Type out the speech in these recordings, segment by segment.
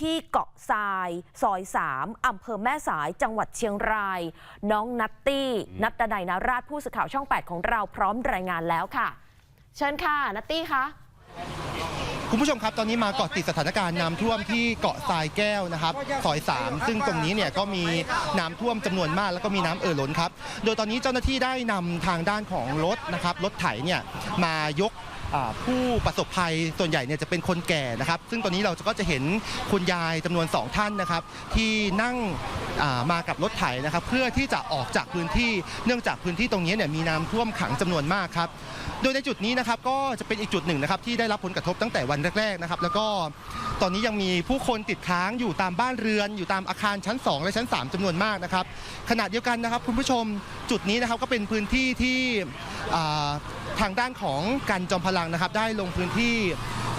ที่เกาะทราย ซอย 3อำเภอแม่สายจังหวัดเชียงราย น้องนัตตี้ นัตดนัยนาราชผู้สื่อข่าวช่อง 8 ของเราพร้อมรายงานแล้วค่ะ เชิญค่ะ นัตตี้คะคุณผู้ชมครับ ตอนนี้มาเกาะติดสถานการณ์น้ำท่วมที่เกาะทรายแก้วนะครับซอย 3 ซึ่งตรงนี้เนี่ยก็มีน้ำท่วมจำนวนมากแล้วก็มีน้ำเอ่อล้นครับ โดยตอนนี้เจ้าหน้าที่ได้นำทางด้านของรถนะครับรถไถเนี่ยมายกอ่า ผู้ประสบภัยส่วนใหญ่เนี่ยจะเป็นคนแก่นะครับ ซึ่งตอนนี้เราก็จะเห็นคุณยายจำนวน 2 ท่านนะครับ ที่นั่งมากับรถไถนะครับ เพื่อที่จะออกจากพื้นที่เนื่องจากพื้นที่ตรงนี้เนี่ยมีน้ำท่วมขังจำนวนมากครับโดยในจุดนี้นะครับก็จะเป็นอีกจุดหนึ่งนะครับที่ได้รับผลกระทบตั้งแต่วันแรกๆนะครับ แล้วก็ตอนนี้ยังมีผู้คนติดค้างอยู่ตามบ้านเรือนอยู่ตามอาคารชั้น 2 และชั้น 3จำนวนมากนะครับขณะเดียวกันนะครับ คุณผู้ชมจุดนี้นะครับก็เป็นพื้นที่ที่ ทางด้านของกันจอมพลังนะครับ ได้ลงพื้นที่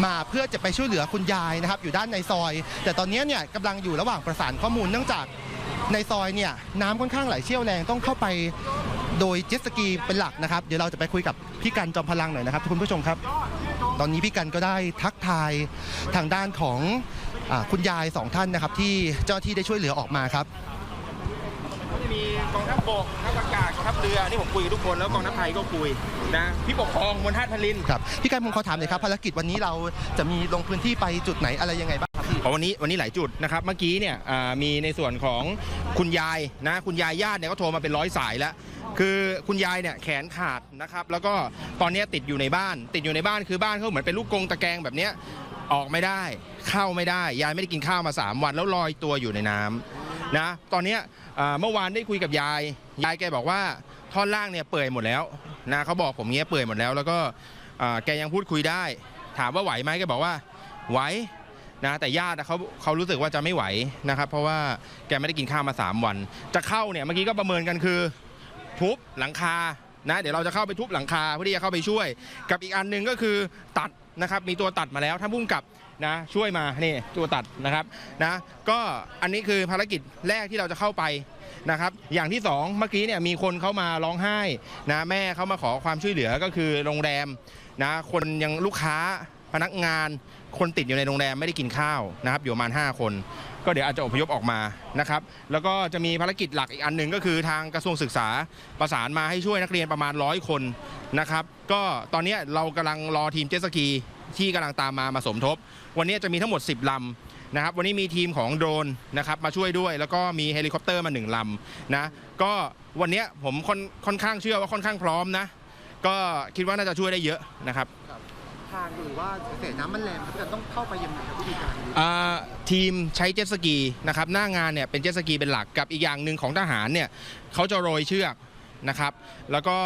มาเพื่อจะไปช่วยเหลือคุณยายนะครับอยู่ด้านในซอย แต่ตอนนี้เนี่ยกำลังอยู่ระหว่างประสานข้อมูลเนื่องจากในซอยเนี่ยน้ำค่อนข้างไหลเชี่ยวแรงต้องเข้าไปโดยเจ็ตสกีเป็นหลักนะครับ เดี๋ยวเราจะไปคุยกับพี่กันจอมพลังหน่อยนะครับคุณผู้ชมครับ ตอนนี้พี่กันก็ได้ทักทายทางด้านของอคุณยายสองท่านนะครับ ที่เจ้าที่ได้ช่วยเหลือออกมาครับ มีกองทัพบกทัพอากาศกองทัพเรือนี่ผมคุยกับทุกคนแล้วกองทัพไทยก็คุยนะพี่ปกครองบนท่าทลินครับพี่กันผมขอถามหน่อยครับภารกิจวันนี้เราจะมีลงพื้นที่ไปจุดไหนอะไรยังไงบ้างครับพี่เพราะวันนี้วันนี้หลายจุดนะครับเมื่อกี้เนี่ยอ่ามีในส่วนของคุณยายนะคุณยายญาติเนี่ยก็โทรมาเป็นร้อยสายแล้ว คือคุณยายเนี่ยแขนขาดนะครับแล้วก็ตอนเนี้ยติดอยู่ในบ้าน ติดอยู่ในบ้านคือบ้านเขาเหมือนเป็นลูกกรงตะแกรงแบบเนี้ยออกไม่ได้เข้าไม่ได้ ยายไม่ได้กินข้าวมา 3 วันแล้วลอยตัวอยู่ในน้ำนะตอนเนี้ยอ่า เมื่อวานได้คุยกับยาย ยายแกบอกว่าท่อนล่างเนี่ยเปื่อยหมดแล้วนะเขาบอกผมเงี้ยเปื่อยหมดแล้ว แล้วก็แกยังพูดคุยได้ ถามว่าไหวไหมแกบอกว่าไหวนะแต่ญาติเขาเขารู้สึกว่าจะไม่ไหวนะครับ เพราะว่าแกไม่ได้กินข้าวมา 3 วัน จะเข้าเนี่ยเมื่อกี้ก็ประเมินกันคือ ทุบหลังคานะเดี๋ยวเราจะเข้าไปทุบหลังคาเพื่อที่จะเข้าไปช่วย กับอีกอันหนึ่งก็คือตัด นะครับมีตัวตัดมาแล้วท่านพุ่งกับนะช่วยมานี่ตัวตัดนะครับนะก็อันนี้คือภารกิจแรกที่เราจะเข้าไปนะครับอย่างที่สองเมื่อกี้เนี่ยมีคนเข้ามาร้องไห้นะแม่เขามาขอความช่วยเหลือก็คือโรงแรมนะคนยังลูกค้า พนักงานคนติดอยู่ในโรงแรมไม่ได้กินข้าวนะครับอยู่ประมาณ 5 คน ก็เดี๋ยวอาจจะอพยพออกมานะครับแล้วก็จะมีภารกิจหลักอีกอันหนึ่งก็คือทางกระทรวงศึกษาประสานมาให้ช่วยนักเรียนประมาณร้อยคนนะครับก็ตอนนี้เรากำลังรอทีมเจ็ตสกีที่กำลังตามมามาสมทบ วันนี้จะมีทั้งหมด 10ลำนะครับวันนี้มีทีมของโดรนนะครับมาช่วยด้วย แล้วก็มีเฮลิคอปเตอร์มาหนึ่งลำนะก็วันนี้ผมค่อนค่อนข้างเชื่อว่าค่อนข้างพร้อมนะก็คิดว่าน่าจะช่วยได้เยอะนะครับ ทางหรือว่าเศษน้ำมันแรงครับจะต้องเข้าไปยังไงครับวิธีการอ่าทีมใช้เจ็ตสกีนะครับหน้างานเนี่ยเป็นเจ็ตสกีเป็นหลักกับอีกอย่างหนึ่งของทหารเนี่ยเขาจะโรยเชือกนะครับ แล้วก็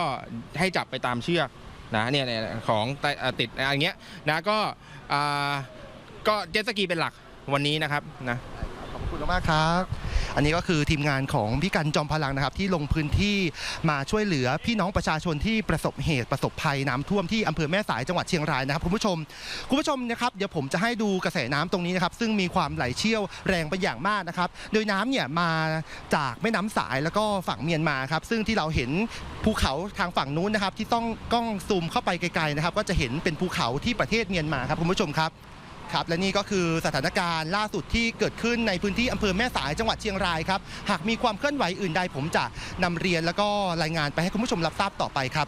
ให้จับไปตามเชือกนะเนี่ยเนี่ยของตอ่าติดอะไรเงี้ยนะก็อ่าก็เจ็ตสกีเป็นหลักวันนี้นะครับนะ ขอบคุณมากครับ อันนี้ก็คือทีมงานของพี่กันจอมพลังนะครับ ที่ลงพื้นที่มาช่วยเหลือพี่น้องประชาชนที่ประสบเหตุประสบภัยน้ำท่วมที่อำเภอแม่สายจังหวัดเชียงรายนะครับคุณผู้ชมคุณผู้ชมนะครับเดี๋ยวผมจะให้ดูกระแสน้ำตรงนี้นะครับซึ่งมีความไหลเชี่ยวแรงเป็นอย่างมากนะครับโดยน้ำเนี่ยมาจากแม่น้ำสายแล้วก็ฝั่งเมียนมาครับซึ่งที่เราเห็นภูเขาทางฝั่งนู้นนะครับที่ต้องกล้องซูมเข้าไปไกลๆนะครับก็จะเห็นเป็นภูเขาที่ประเทศเมียนมาครับคุณผู้ชมครับ ครับและนี่ก็คือสถานการณ์ล่าสุดที่เกิดขึ้นในพื้นที่อำเภอแม่สายจังหวัดเชียงรายครับหากมีความเคลื่อนไหวอื่นใดผมจะนำเรียนแล้วก็รายงานไปให้คุณผู้ชมรับทราบต่อไปครับ